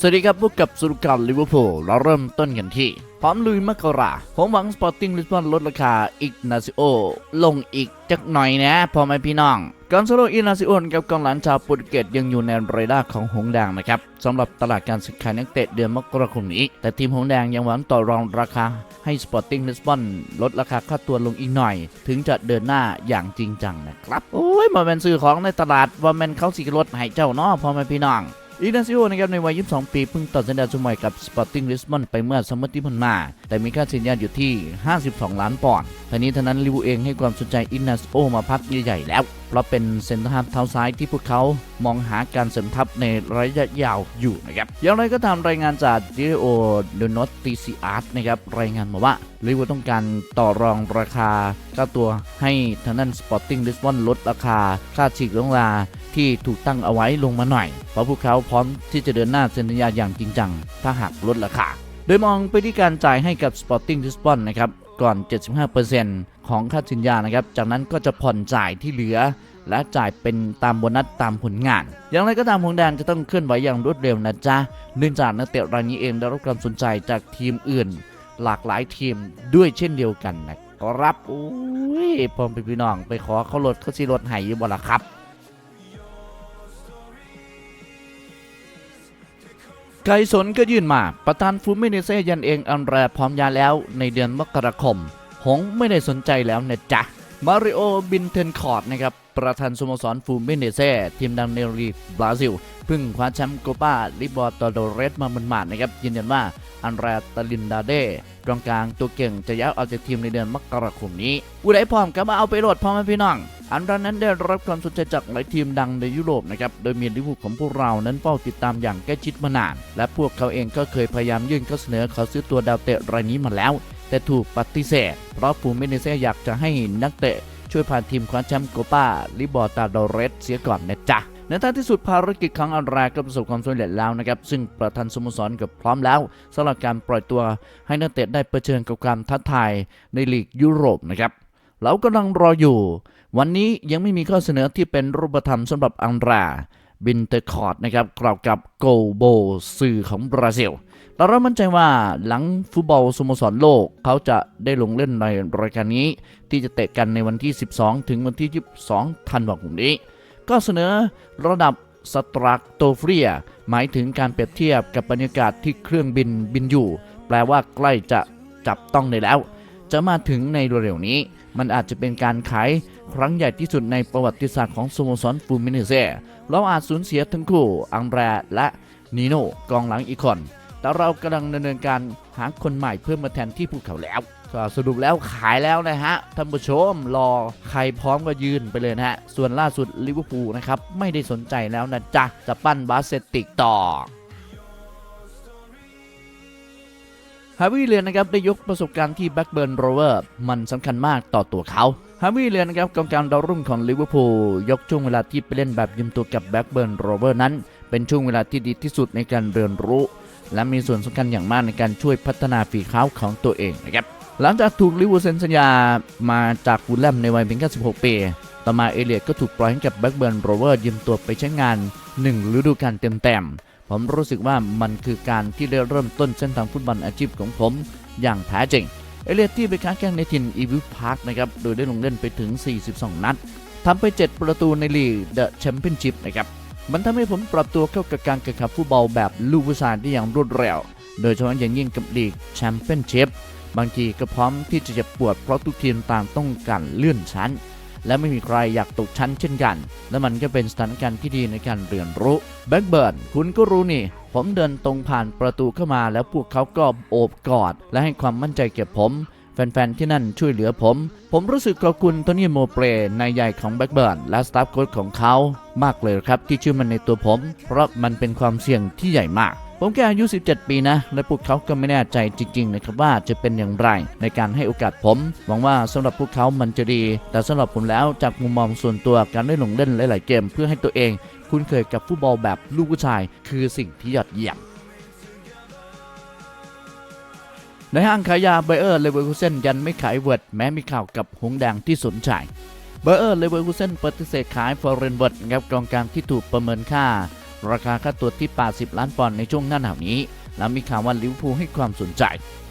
สวัสดีครับพบกับสุรการลิเวอร์พูลเราเริ่มต้นกันที่พร้อมลุยมกราผมหวังสปอร์ติ้งลิสบอนลดราคาอิกนาซิโอ ลงอีกจักหน่อยนะพ่อแม่พี่น้องกอนซาโลอินาซิโอนกับกองหลังชาวโปรตุเกสยังอยู่ในเรดาร์ของหงส์แดงนะครับสำหรับตลาดการซื้อขายนักเตะเดือนมกราคมนี้ แต่ทีมหงส์แดงยังหวังต่อรองราคาให้สปอร์ติ้งลิสบอนลดราคาค่าตัวลงอีกหน่อย ถึงจะเดินหน้าอย่างจริงจังนะครับ โอ้ยมาเป็นซื้อของในตลาดว่าแมนเขาสิลดให้เจ้าเนาะพ่อแม่พี่น้อง อีนาซิโอนะครับในวัย 22 ปีเพิ่งต่อสัญญาสมัยกับ Sporting Lisbon ไปเมื่อซัมเมอร์ที่ผ่านมา แต่มีค่าสัญญาอยู่ที่ 52 ล้านปอนด์ทั้งนี้ทั้นั้นลิวเองให้ความสนใจอินาซิโอมาพักใหญ่ๆแล้ว เพราะเป็นเซนเตอร์ฮาล์เท้าซ้ายที่พวกเขามองหาการเสริมทัพในระยะยาวอยู่นะครับอย่างไรก็ตามรายงานจากดิโอเดนอตติซิอาร์ตนะครับรายงานมาว่าลิเวอร์พต้องการต่อรองราคาค่าตัวให้ทางด้าน Sporting Lisbon ลดราคาค่าฉีกลงลา ที่ถูกตั้งเอาไว้ลงมาหน่อย เพราะพวกเขาพร้อมที่จะเดินหน้าเซ็นสัญญาอย่างจริงจัง ถ้าหากลดราคา โดยมองไปที่การจ่ายให้กับ Sporting Lisbon นะครับก่อน 75%ของค่าสัญญานะครับ จากนั้นก็จะผ่อนจ่ายที่เหลือ และจ่ายเป็นตามโบนัสตามผลงาน อย่างไรก็ตามหงแดงจะต้องเคลื่อนไหวอย่างรวดเร็วนะจ๊ะ เนื่องจากนักเตะรายนี้เองได้รับความสนใจจากทีมอื่น หลากหลายทีมด้วยเช่นเดียวกันนะครับโอ้ยพอมไปพี่น้องไปขอเขาลดเขาสิลดให้อยู่บ่ละครับ ไกสนก็ยื่นมาประธานฟูมิเนเซยันเองอันแรพร้อมยาแล้วในเดือนมกราคม หงไม่ได้สนใจแล้วนะจ๊ะ มาริโอบินเทนคอร์ดนะครับประธานสโมสรฟูมิเนเซทีมดังในลีกบราซิล เพิ่งคว้าแชมป์โกปาลิบอร์ตโดเรสมาหมาดๆนะครับยืนยันว่า อันแรตลินดาเดกองกลางตัวเก่งจะย้ายออกจากทีมในเดือนมกราคมนี้ผู้ใดพร้อมก็มาเอาไปโหลดพร้อมไหมพี่น้อง อันดันนั้นได้รับความสนใจจากหลายทีมดังในยุโรปนะครับ โดยมีลิเวอร์พูลของพวกเรานั้นเฝ้าติดตามอย่างใกล้ชิดมานาน และพวกเขาเองก็เคยพยายามยื่นข้อเสนอขอซื้อตัวดาวเตะรายนี้มาแล้ว แต่ถูกปฏิเสธ เพราะฟูมิเนเซอยากจะให้นักเตะช่วยพาทีมคว้าแชมป์โกปาลิบอร์ตาโดเรสเสียก่อนนะจ๊ะ ในท้ายที่สุดภารกิจของอันราก็ประสบความสำเร็จแล้วนะครับซึ่งประธานสโมสรก็พร้อมแล้วสำหรับการปล่อยตัวให้นักเตะได้เผชิญกับความท้าทายในลีกยุโรปนะครับเรากำลังรออยู่ วันนี้ยังไม่มีข้อเสนอที่เป็นรูปธรรมสำหรับอันราบินเตอร์คอร์ดนะครับกล่าวกับโกโบสื่อของบราซิลเราเริ่มมั่นใจว่าหลังฟุตบอลสโมสรโลกเขาจะได้ลงเล่นในรายการนี้ ที่จะเตะกันในวันที่ 12 ถึงวันที่ 22 ธันวาคมนี้ ก็เสนอระดับสตรักโตเฟีย หมายถึงการเปรียบเทียบกับบรรยากาศที่เครื่องบินบินอยู่ แปลว่าใกล้จะจับต้องได้แล้ว จะมาถึงในเร็วๆนี้ มันอาจจะเป็นการขายครั้งใหญ่ที่สุดในประวัติศาสตร์ของสโมสรฟูมิเนเซ่เราอาจสูญเสียทั้งคู่อังแรและนีโน่กองหลังอีกคนแต่เรากำลังดำเนินการหาคนใหม่เพื่อมาแทนที่พวกเขาแล้ว ก็สรุปแล้วขายแล้วนะฮะท่านผู้ชมรอใครพร้อมก็ยืนไปเลยนะฮะ ส่วนล่าสุดลิเวอร์พูลนะครับ ไม่ได้สนใจแล้วนะจ๊ะ จะปั้นบาสเซติกต่อฮาวิเลียนนะครับได้ยกประสบการณ์ที่แบ็กเบิร์นโรเวอร์มันสำคัญมากต่อตัวเขาฮาวิเลียนนะครับกองกลางดาวรุ่งของลิเวอร์พูลยกช่วงเวลาที่ไปเล่นแบบยืมตัวกับแบ็กเบิร์นโรเวอร์นั้น เป็นช่วงเวลาที่ดีที่สุดในการเรียนรู้และมีส่วนสำคัญอย่างมากในการช่วยพัฒนาฝีเท้าของตัวเองนะครับ หลังจากถูกลิเวอร์เซ็นสัญญามาจากวูลแลมในวัยเพียงแค่16 ปี ต่อมาเอเลียดก็ถูกปล่อยให้กับแบ็กเบิร์นโรเวอร์ยืมตัวไปใช้งาน 1 ฤดูกาลเต็มๆ ผมรู้สึกว่ามันคือการที่ได้เริ่มต้นเส้นทางฟุตบอลอาชีพของผมอย่างแท้จริง เอเลียดที่ไปค้าแข่งในถิ่นอีวิลพาร์คนะครับ โดยได้ลงเล่นไปถึง 42 นัดทำไป 7 ประตูในลีกเดอะแชมเปี้ยนชิพนะครับ มันทำให้ผมปรับตัวเข้ากับการแข่งขันฟุตบอลแบบลูกผู้ชายได้อย่างรวดเร็ว โดยเฉพาะอย่างยิ่งกับลีกแชมเปี้ยนชิพ บางทีก็พร้อมที่จะเจ็บปวดเพราะทุกทีมต่างต้องการเลื่อนชั้น และไม่มีใครอยากตกชั้นเช่นกัน และมันก็เป็นสถานการณ์ที่ดีในการเรียนรู้แบ็กเบิร์นคุณก็รู้นี่ ผมเดินตรงผ่านประตูเข้ามาแล้วพวกเขาก็โอบกอด และให้ความมั่นใจแก่ผมแฟน ๆ ที่นั่นช่วยเหลือผม ผมรู้สึกขอบคุณโทนี่โมเปรนายใหญ่ของแบ็กเบิร์นและสตาฟโค้ชของเขา มากเลยครับที่ชื่อมันในตัวผม เพราะมันเป็นความเสี่ยงที่ใหญ่มาก ผมแค่อายุ 17 ปีนะ และพวกเขาก็ไม่แน่ใจจริงๆนะครับว่าจะเป็นอย่างไรในการให้โอกาสผม หวังว่าสำหรับพวกเขามันจะดี แต่สำหรับผมแล้วจากมุมมองส่วนตัวการได้ลงเล่นหลายๆเกม เพื่อให้ตัวเองคุ้นเคยกับฟุตบอลแบบลูกผู้ชาย คือสิ่งที่ยอดเยี่ยมในห้างขายยาเบเออร์เลเวอร์คูเซนยันไม่ขายเวิร์ดแม้มีข่าวกับหงแดงที่สนใจเบอร์เออร์เลเวอร์คูเซนปฏิเสธขายฟอร์เรนเวิร์ดครับกองกลางที่ถูกประเมินค่า ราคาค่าตัวที่ 80 ล้านปอนด์ในช่วงหน้าหนาวนี้ และมีข่าวว่าลิเวอร์พูลให้ความสนใจ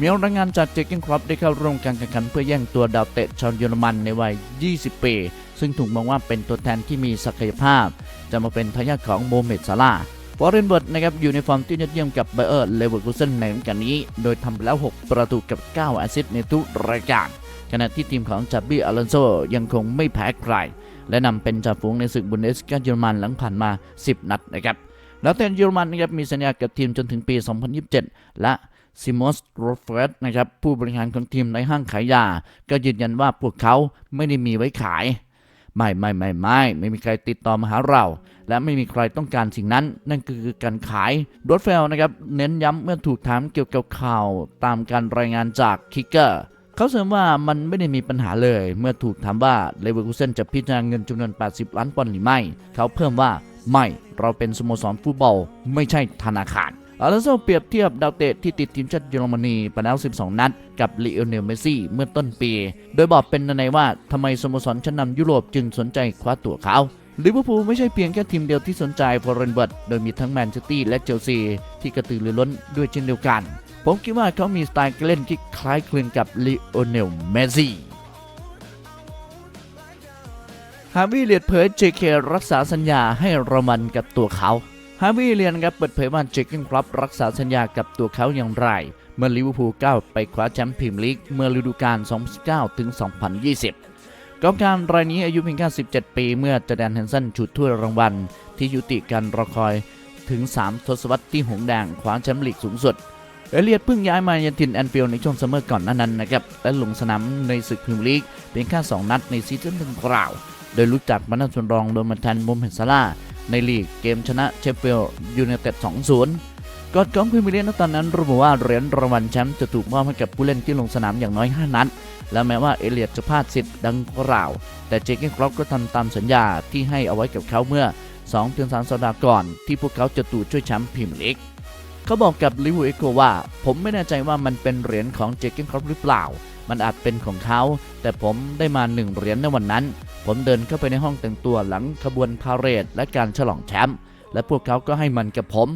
มีรายงานจากเจคเกนครอปได้เข้าร่วมการแข่งขันเพื่อแย่งตัวดาวเตะชาวเยอรมันในวัย 20 ปี ซึ่งถูกมองว่าเป็นตัวแทนที่มีศักยภาพ จะมาเป็นทายาทของโมเมดซาลาห์วอร์เรนเบิร์ตนะครับอยู่ในฟอร์มที่ยอดเยี่ยมกับไบเออร์เลเวอร์คูเซนในฤดูกาลนี้ โดยทำไปแล้ว 6 ประตูกับ 9 แอสซิสต์ในทุกรายการขณะที่ทีมของจับบี้อลอนโซยังคงไม่แพ้ใคร และนำเป็นจ่าฝูงในศึกบุนเดสกาเยอรมันหลังผ่านมา 10 นัดนะครับแล้วแต่เยอรมันนะครับมีสัญญากับทีมจนถึงปี 2027 และซิมอสโรเฟรดนะครับผู้บริหารของทีมในห้างขายยา ก็ยืนยันว่าพวกเขาไม่ได้มีไว้ขาย ไม่ไม่ไม่ไม่ไม่มีใครติดต่อมาหาเรา และไม่มีใครต้องการสิ่งนั้น นั่นคือการขายโรดเฟลนะครับเน้นย้ำเมื่อถูกถามเกี่ยวกับข่าว ตามการรายงานจากคิกเกอร์ เขาเสริมว่ามันไม่ได้มีปัญหาเลย เมื่อถูกถามว่าเลเวอร์คูเซนจะพิจารณาเงินจำนวน 80 ล้านปอนด์หรือไม่ เขาเพิ่มว่าไม่เราเป็นสโมสรฟุตบอล ไม่ใช่ธนาคารอาร์เซนอลเปรียบเทียบดาวเตะที่ติดทีมชาติเยอรมนีไปแล้ว 12 นัด กับลีโอเนลเมซี่ เมื่อต้นปี โดยบอกเป็นในว่าทำไมสโมสรชั้นนำยุโรปจึงสนใจคว้าตัวเขาลิเวอร์พูลไม่ใช่เพียงแค่ทีมเดียวที่สนใจฟอร์เรนเบิร์ตโดยมีทั้งแมนเชสเตอร์และเชลซีที่กระตือรือร้นด้วยเช่นเดียวกัน ผมคิดว่าเขามีสไตล์การเล่นที่คล้ายคลึงกับลีโอเนลเมซี่ฮาวิเลียดเผย JK รักษาสัญญาให้โรมันกับตัวเขาฮาวิเลียนครับเปิดเผยว่าเจคกินครับรักษาสัญญากับตัวเขาอย่างไร เมื่อลิเวอร์พูลก้าวไปคว้าแชมป์พรีเมียร์ลีกเมื่อฤดูกาล 2019 ถึง 2020 กองการรายนี้อายุเพียงแค่ 17 ปีเมื่อจแดนแฮนสันฉุดถ้วยรางวัล ที่ยุติการรอคอยถึง 3 ทศวรรษที่หงแดงคว้าแชมป์ลีกสูงสุด เอเลียดเพิ่งย้ายมายังถิ่นแอนฟิลด์ในช่วงซัมเมอร์ก่อนน้านั้นนะครับ และลงสนามในศึกพรีเมียร์ลีกเพียงแค่2นัดในซีซั่นดังกล่าว โดยรู้จักมานาชนรองโดยมาแทนมุมเฮนซาร่าในลีกเกมชนะเชฟฟิลด์ยูไนเต็ด2-0ก่อนของพรีเมียร์ลีกตอนนั้นระบุว่าเหรียญรางวัลแชมป์จะถูกมอบให้กับผู้เล่นที่ลงสนามอย่างน้อย 5 นัด และแม้ว่าเอเลียดจะพลาดสิทธิ์ดังกล่าว แต่เจคเกนครอปก็ทำตามสัญญาที่ให้เอาไว้กับเขาเมื่อ2-3สัปดาห์ก่อน ที่พวกเขาจะตู่ช่วยแชมป์พรีเมียร์ลีก เขาบอกกับลิเวอร์พูลว่า ผมไม่แน่ใจว่ามันเป็นเหรียญของเจคเกนครอปหรือเปล่า มันอาจเป็นของเขา แต่ผมได้มาหนึ่งเหรียญในวันนั้น ผมเดินเข้าไปในห้องแต่งตัวหลังขบวนพาเหรดและการฉลองแชมป์และพวกเขาก็ให้มันกับผม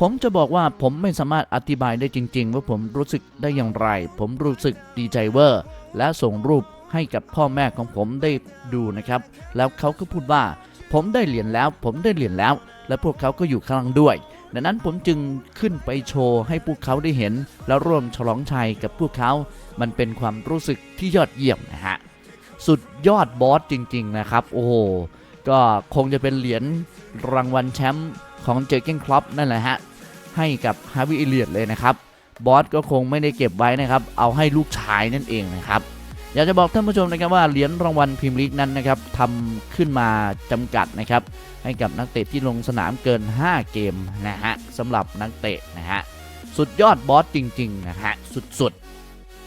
ผมจะบอกว่าผมไม่สามารถอธิบายได้จริง ๆ ว่าผมรู้สึกได้อย่างไร ผมรู้สึกดีใจเวอร์ และส่งรูปให้กับพ่อแม่ของผมได้ดูนะครับ แล้วเขาก็พูดว่า ผมได้เหรียญแล้ว ผมได้เหรียญแล้ว และพวกเขาก็อยู่ข้างหลังด้วย ดังนั้นผมจึงขึ้นไปโชว์ให้พวกเขาได้เห็น แล้วร่วมฉลองชัยกับพวกเขา มันเป็นความรู้สึกที่ยอดเยี่ยมนะฮะ สุดยอดบอสจริง ๆ นะครับ โอ้โห ก็คงจะเป็นเหรียญรางวัลแชมป์ของเจอเกนคลอปนั่นแหละฮะ ให้กับฮาวิเอเลียดเลยนะครับ บอสก็คงไม่ได้เก็บไว้นะครับ เอาให้ลูกชายนั่นเองนะครับ อยากจะบอกท่านผู้ชมนะครับว่าเหรียญรางวัลพรีเมียร์ลีกนั้นนะครับทำขึ้นมาจำกัดนะครับ ให้กับนักเตะที่ลงสนามเกิน 5 เกมนะฮะสำหรับนักเตะนะฮะสุดยอดบอสจริงๆนะฮะสุด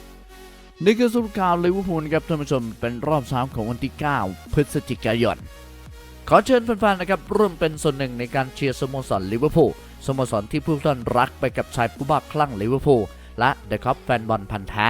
ๆนี่คือสรุปข่าวลิเวอร์พูลครับท่านผู้ชมเป็นรอบสามของวันที่ 9 พฤศจิกายน ขอเชิญแฟนๆนะครับร่วมเป็นส่วนหนึ่งในการเชียร์สโมสรลิเวอร์พูลสโมสรที่ผู้ท่านรักไปกับชายผู้บ้าคลั่งลิเวอร์พูลและเดอะคัพแฟนบอลพันธ์แท้